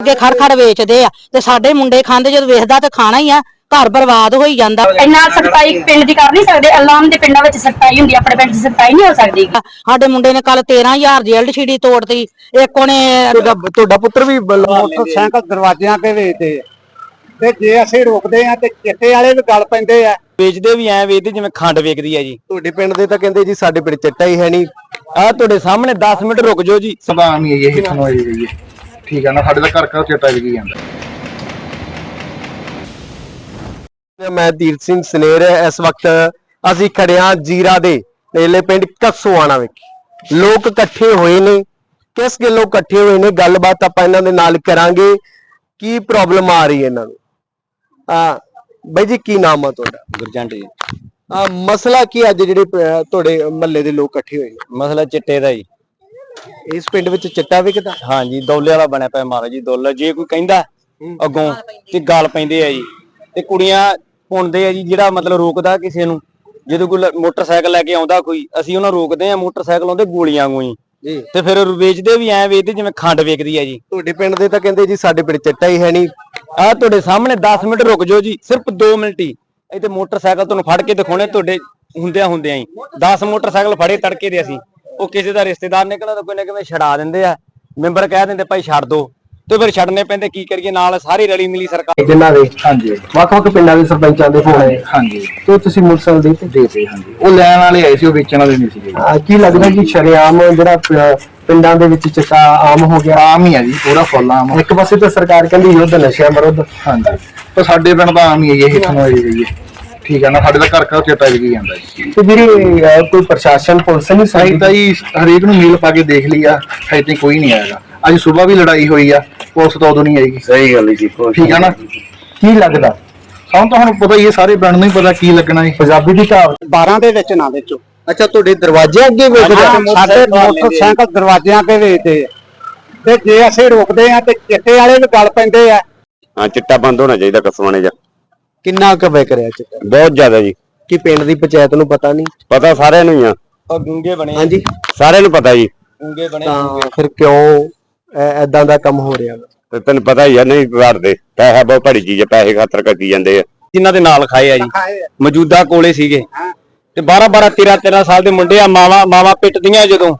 ਅੱਗੇ ਖੜ ਖੜ ਵੇਚਦੇ ਆ ਤੇ ਸਾਡੇ ਮੁੰਡੇ ਖਾਂਦੇ ਜਦੋਂ ਵੇਖਦਾ ਤੇ ਖਾਣਾ ਹੀ ਆ ਘਰ ਬਰਬਾਦ ਹੋਈ ਜਾਂਦਾ। ਇੰਨਾ ਸਖਤਾਈ ਪਿੰਡ ਦੀ ਕਰ ਨਹੀਂ ਸਕਦੇ ਅਲਾਮ ਦੇ ਪਿੰਡਾਂ ਵਿੱਚ ਸਖਤਾਈ ਹੁੰਦੀ ਆ, ਆਪਣੇ ਪਿੰਡ 'ਚ ਸਖਤਾਈ ਨਹੀਂ ਹੋ ਸਕਦੀ। ਸਾਡੇ ਮੁੰਡੇ ਨੇ ਕੱਲ 13000 ਦੀ ਐਲਸੀਡੀ ਤੋੜਤੀ ਇੱਕ ਉਹਨੇ ਤੁਹਾਡਾ ਤੁਹਾਡਾ ਪੁੱਤਰ ਵੀ ਮੋਟਰਸਾਈਕਲ ਦਰਵਾਜ਼ਿਆਂ ਤੇ ਵੇਚਦੇ ਆ। ਤੇ ਜੇ ਅਸੀਂ ਰੋਕਦੇ ਆ ਤੇ ਚਿੱਟੇ ਵਾਲੇ ਵੀ ਗੱਲ ਪੈਂਦੇ ਆ। ਵੇਚਦੇ ਵੀ ਐ ਵੇਚਦੇ ਜਿਵੇਂ ਖੰਡ ਵੇਚਦੀ ਆ ਜੀ। ਤੁਹਾਡੇ ਪਿੰਡ ਦੇ ਤਾਂ ਕਹਿੰਦੇ ਜੀ ਸਾਡੇ ਪਿੰਡ ਚਿੱਟਾ ਹੀ ਹੈ ਨਹੀਂ। ਆ ਤੁਹਾਡੇ ਸਾਹਮਣੇ 10 ਮਿੰਟ ਰੁਕ ਜਾਓ ਜੀ। ਸਦਾਮ ਹੀ ਹੈ ਇਹ ਹਿੱਥ ਨੂੰ ਆਈ ਗਈ ਠੀਕ ਹੈ ਨਾ ਸਾਡੇ ਦਾ ਘਰ ਘਰ ਚੇਟਾ ਵਿਕੀ ਜਾਂਦਾ। ਮੈਂ ਦੀਪ ਸਿੰਘ ਸਨੇਰ ਇਸ ਵਕਤ ਅਸੀਂ ਖੜਿਆ ਜੀਰਾ ਦੇ ਨੇਲੇ ਪਿੰਡ ਕਸੋਆਣਾ ਵਿੱਚ ਲੋਕ ਇਕੱਠੇ ਹੋਏ ਨੇ। ਕਿਸ ਗੱਲੋਂ ਇਕੱਠੇ ਹੋਏ ਨੇ? ਗੱਲਬਾਤ ਆਪਾਂ ਇਹਨਾਂ ਦੇ ਨਾਲ ਕਰਾਂਗੇ। ਕੀ ਪ੍ਰੋਬਲਮ ਆ ਰਹੀ ਹੈ ਇਹਨਾਂ ਨੂੰ? ਆ ਬਾਈ ਜੀ ਕੀ ਨਾਮ ਆ ਤੁਹਾਡਾ? ਗੁਰਜੰਟ ਜੀ। ਆ ਮਸਲਾ ਕੀ ਅੱਜ ਜਿਹੜੇ ਤੁਹਾਡੇ ਮਹੱਲੇ ਦੇ ਲੋਕ ਇਕੱਠੇ ਹੋਏ ਨੇ? ਮਸਲਾ ਚਿੱਟੇ ਦਾ ਜੀ। ਇਸ ਪਿੰਡ ਵਿੱਚ ਚਿੱਟਾ ਵਿਕਦਾ? ਹਾਂਜੀ ਦੌਲੇ ਵਾਲਾ ਬਣਿਆ ਪਿਆ ਮਹਾਰਾਜ ਜੀ ਦੌਲਾ ਜੇ ਕੋਈ ਕਹਿੰਦਾ ਅੱਗੋਂ ਤੇ ਗਾਲ ਪੈਂਦੇ ਆ ਜੀ। ਤੇ ਕੁੜੀਆਂ ਪੁੰਦੇ ਆ ਜੀ ਜਿਹੜਾ ਮਤਲਬ ਰੋਕਦਾ ਕਿਸੇ ਨੂੰ। ਜਦੋਂ ਕੋਈ ਮੋਟਰਸਾਈਕਲ ਲੈ ਕੇ ਆਉਂਦਾ ਕੋਈ ਅਸੀਂ ਉਹਨਾਂ ਰੋਕਦੇ ਆ ਮੋਟਰਸਾਈਕਲ ਆਉਂਦੇ ਗੋਲੀਆਂ ਜੀ ਜੀ। ਤੇ ਫਿਰ ਵੇਚਦੇ ਵੀ ਐ ਵੇਚਦੇ ਜਿਵੇਂ ਖੰਡ ਵੇਚਦੀ ਆ ਜੀ। ਤੁਹਾਡੇ ਪਿੰਡ ਦੇ ਤਾਂ ਕਹਿੰਦੇ ਜੀ ਸਾਡੇ ਪਿੰਡ ਚਿੱਟਾ ਹੀ ਹੈ ਨਹੀਂ। ਆ ਤੁਹਾਡੇ ਸਾਹਮਣੇ 10 ਮਿੰਟ ਰੁਕ ਜਾਓ ਜੀ ਸਿਰਫ 2 ਮਿੰਟ ਹੀ। ਇੱਥੇ ਮੋਟਰਸਾਈਕਲ ਤੁਹਾਨੂੰ ਫੜ ਕੇ ਦਿਖਾਉਣੇ ਤੁਹਾਡੇ ਹੁੰਦਿਆਂ ਹੁੰਦਿਆਂ ਹੀ। 10 ਮੋਟਰਸਾਈਕਲ ਫੜੇ ਤੜਕੇ ਦੇ ਅਸੀਂ। ਉਹ ਕਿਸੇ ਦਾ ਰਿਸ਼ਤੇਦਾਰ ਨਿਕਲਦਾ ਤਾਂ ਕੋਈ ਨਾ ਕਿਵੇਂ ਛਡਾ ਦਿੰਦੇ ਆ। ਮੈਂਬਰ ਕਹਿ ਦਿੰਦੇ ਭਾਈ ਛੱਡ ਦੋ। ਤੇ ਫਿਰ ਛੱਡਨੇ ਪੈਂਦੇ ਕੀ ਕਰੀਏ? ਨਾਲ ਸਾਰੀ ਰਲੀ ਮਿਲੀ ਸਰਕਾਰ। ਜਿਨ੍ਹਾਂ ਦੇ ਹਾਂਜੀ। ਵੱਖ-ਵੱਖ ਪਿੰਡਾਂ ਦੇ ਸਰਪੰਚਾਂ ਦੇ ਫੋਨ ਆਏ ਹਾਂਜੀ। ਤੇ ਤੁਸੀਂ ਮੁਰਸਲ ਦੇ ਤੇ? ਦੇ ਹਾਂਜੀ। ਉਹ ਲੈਣ ਵਾਲੇ ਆਏ ਸੀ ਉਹ ਵੇਚਣ ਵਾਲੇ ਨਹੀਂ ਸੀਗੇ। ਆ, ਕੀ ਲੱਗਦਾ ਕਿ ਸ਼ਰੇਆਮ ਜਿਹੜਾ ਪਿੰਡਾਂ ਦੇ ਵਿੱਚ ਚਿੱਟਾ ਆਮ ਹੋ ਗਿਆ? ਆਮ ਹੀ ਆ ਜੀ ਪੂਰਾ ਫੁੱਲ ਆਮ। ਇੱਕ ਪਾਸੇ ਤਾਂ ਸਰਕਾਰ ਕਹਿੰਦੀ ਯੁੱਧ ਨਸ਼ਿਆਂ ਵਿਰੁੱਧ। ਹਾਂਜੀ। ਪਰ ਸਾਡੇ ਪਿੰਡ ਤਾਂ ਆਮ ਹੀ ਹੈ ਇਹ ਹਿੱਥ ਨੂੰ ਆਈ ਗਈ ਹੈ? ਠੀਕ ਹੈ ਨਾ ਸਾਡੇ ਦਾ ਘਰ ਘਰ ਚੇਟਾ ਵਿਕੀ ਜਾਂਦਾ ਜੀ। ਤੇ ਵੀਰੇ ਕੋਈ ਪ੍ਰਸ਼ਾਸਨ ਪੁਲਿਸ ਨਹੀਂ ਸਾਈ ਤਾਂ ਜੀ ਹਰੇਕ ਨੂੰ ਮੇਲ ਪਾ ਕੇ ਦੇਖ ਲਈ ਆ ਹਜੇ ਤਾਈਂ ਕੋਈ ਨਹੀਂ ਆਏਗਾ। ਅੱਜ ਸਵੇਰ ਵੀ ਲੜਾਈ ਹੋਈ ਆ ਪੁਲਿਸ ਤਾਂ ਉਦੋਂ ਨਹੀਂ ਆਏਗੀ ਸਹੀ ਗੱਲ ਜੀ ਠੀਕ ਹੈ ਨਾ? ਕੀ ਲੱਗਦਾ? ਸਾਨੂੰ ਤਾਂ ਹੁਣ ਪਤਾ ਹੀ ਹੈ ਸਾਰੇ ਪਿੰਡ ਨੂੰ ਹੀ ਪਤਾ ਕੀ ਲੱਗਣਾ ਹੈ। ਪੰਜਾਬੀ ਦੀ ਕਹਾਵਤ। 12 ਦੇ ਵਿੱਚ ਨਾ ਵੇਚੋ। ਅੱਛਾ ਤੁਹਾਡੇ ਦਰਵਾਜ਼ੇ ਅੱਗੇ? ਸਾਡੇ ਮੋਟਰਸਾਈਕਲ ਦਰਵਾਜ਼ਿਆਂ ਤੇ ਵੇਚਦੇ ਆ। ਤੇ ਜੇ ਅਸੀਂ ਰੋਕਦੇ ਆ ਤੇ ਚਿੱਟੇ ਵਾਲੇ ਵੀ ਗੱਲ ਪੈਂਦੇ ਆ। ਹਾਂ ਚਿੱਟਾ ਬੰਦ ਹੋਣਾ ਚਾਹੀਦਾ ਕਸਵਾਣੇ ਜਾ। ਕਿੰਨਾ ਕੁ ਵਿਕ ਰਿਹਾ ਚਿੱਟਾ ਬਹੁਤ ਜ਼ਿਆਦਾ ਜੀ। ਕਿ ਪਿੰਡ ਦੀ ਪੰਚਾਇਤ ਨੂੰ ਪਤਾ ਨਹੀਂ? ਪਤਾ ਸਾਰਿਆਂ ਨੂੰ ਹੀ ਆ। ਉਹ ਗੂੰਗੇ ਬਣੇ ਹਾਂਜੀ। ਸਾਰਿਆਂ ਨੂੰ ਪਤਾ ਜੀ। ਗੂੰਗੇ ਬਣੇ ਤਾਂ ਫਿਰ ਕਿਉਂ ਐਦਾਂ ਦਾ ਕੰਮ ਹੋ ਰਿਹਾ? ਤੇ ਤੈਨੂੰ ਪਤਾ ਹੀ ਆ ਨਹੀਂ ਵੜਦੇ। ਪੈਸਾ ਬਹੁਤ ਭੜੀ ਚੀਜ਼ ਹੈ ਪੈਸੇ ਖਾਤਰ ਕੱਟੀ ਜਾਂਦੇ ਆ। ਜਿਨ੍ਹਾਂ ਦੇ ਨਾਲ ਖਾਏ ਆ ਜੀ। ਮੌਜੂਦਾ ਕੋਲੇ ਸੀਗੇ। ਤੇ 12 12 13 13 ਸਾਲ ਦੇ ਮੁੰਡੇ ਆ ਮਾਵਾ ਮਾਵਾ ਪਿੱਟਦੀਆਂ ਜਦੋਂ।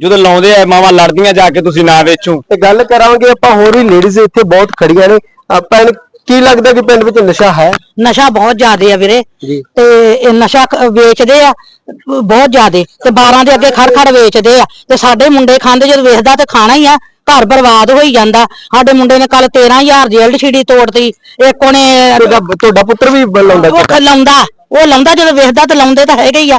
ਜਦੋਂ ਲਾਉਂਦੇ ਆ ਮਾਵਾ ਲੜਦੀਆਂ ਜਾ ਕੇ ਤੁਸੀਂ ਨਾ ਵੇਚੋ ਤੇ ਗੱਲ ਕਰਾਂਗੇ ਆਪਾਂ ਹੋਰ ਵੀ ਲੇਡੀਜ਼ ਇੱਥੇ ਬਹੁਤ ਖੜੀਆਂ ਨੇ। ਆਪਾਂ ਕੀ ਲੱਗਦਾ ਕਿ ਪਿੰਡ ਵਿੱਚ ਨਸ਼ਾ ਹੈ? ਨਸ਼ਾ ਬਹੁਤ ਜ਼ਿਆਦੇ ਆ ਵੀਰੇ। ਜੀ। ਤੇ ਇਹ ਨਸ਼ਾ ਖ- ਵੇਚਦੇ ਆ ਬਹੁਤ ਜ਼ਿਆਦੇ। ਤੇ 12 ਦੇ ਅੱਗੇ ਖੜ ਖੜ ਵੇਚਦੇ ਆ। ਤੇ ਸਾਡੇ ਮੁੰਡੇ ਖਾਂਦੇ ਜਦੋਂ ਵੇਖਦਾ ਤੇ ਖਾਣਾ ਹੀ ਆ ਘਰ ਬਰਬਾਦ ਹੋਈ ਜਾਂਦਾ। ਸਾਡੇ ਮੁੰਡੇ ਨੇ ਕੱਲ 13000 ਦੀ ਐਲਸੀਡੀ ਤੋੜਤੀ। ਇੱਕ ਉਹਨੇ ਤੁਹਾਡਾ ਤੁਹਾਡਾ ਪੁੱਤਰ ਵੀ ਲਾਉਂਦਾ ਉਹ ਖ- ਲਾਉਂਦਾ। ਉਹ ਲਾਉਂਦਾ ਜਦੋਂ ਵੇਖਦਾ ਤੇ ਲਾਉਂਦੇ ਤਾਂ ਹੈਗੇ ਹੀ ਆ।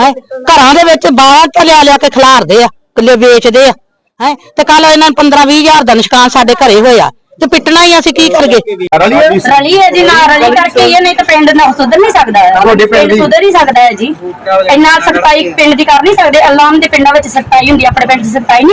ਹੈ? ਘਰਾਂ ਦੇ ਵਿੱਚ ਬਾਹਰ ਤੇ ਲਿਆ ਲਿਆ ਕੇ ਖਿਲਾਰਦੇ ਆ ਕਿੱਲੇ ਵੇਚਦੇ ਆ। ਹੈ? ਤੇ ਕੱਲ ਇਹਨਾਂ 15 20000 ਦਾ ਨਿਸ਼ਕਾਨ ਸਾਡੇ ਘਰੇ ਹੋਇਆ। ਤੇ ਪਿੱਟਣਾ ਹੀ ਅਸੀਂ ਕੀ ਕਰਗੇ ਰਲੀ ਹੈ ਜੀ ਨਾ ਰਲੀ ਕਰਕੇ ਹੀ ਹੈ, ਨਹੀਂ ਤਾਂ ਪਿੰਡ ਨਾ ਸੁਧਰ ਨਹੀਂ ਸਕਦਾ ਹੈ। ਪਿੰਡ ਸੁਧਰ ਹੀ ਸਕਦਾ ਹੈ ਜੀ। ਇੰਨਾ ਸਖਤਾਈ ਪਿੰਡ ਦੀ ਕਰ ਨਹੀਂ ਸਕਦੇ ਅਲਾਮ ਦੇ ਪਿੰਡਾਂ ਵਿੱਚ ਸਖਤਾਈ ਹੁੰਦੀ ਆਪਣੇ ਪਿੰਡ 'ਚ ਸਖਤਾਈ ਨਹੀਂ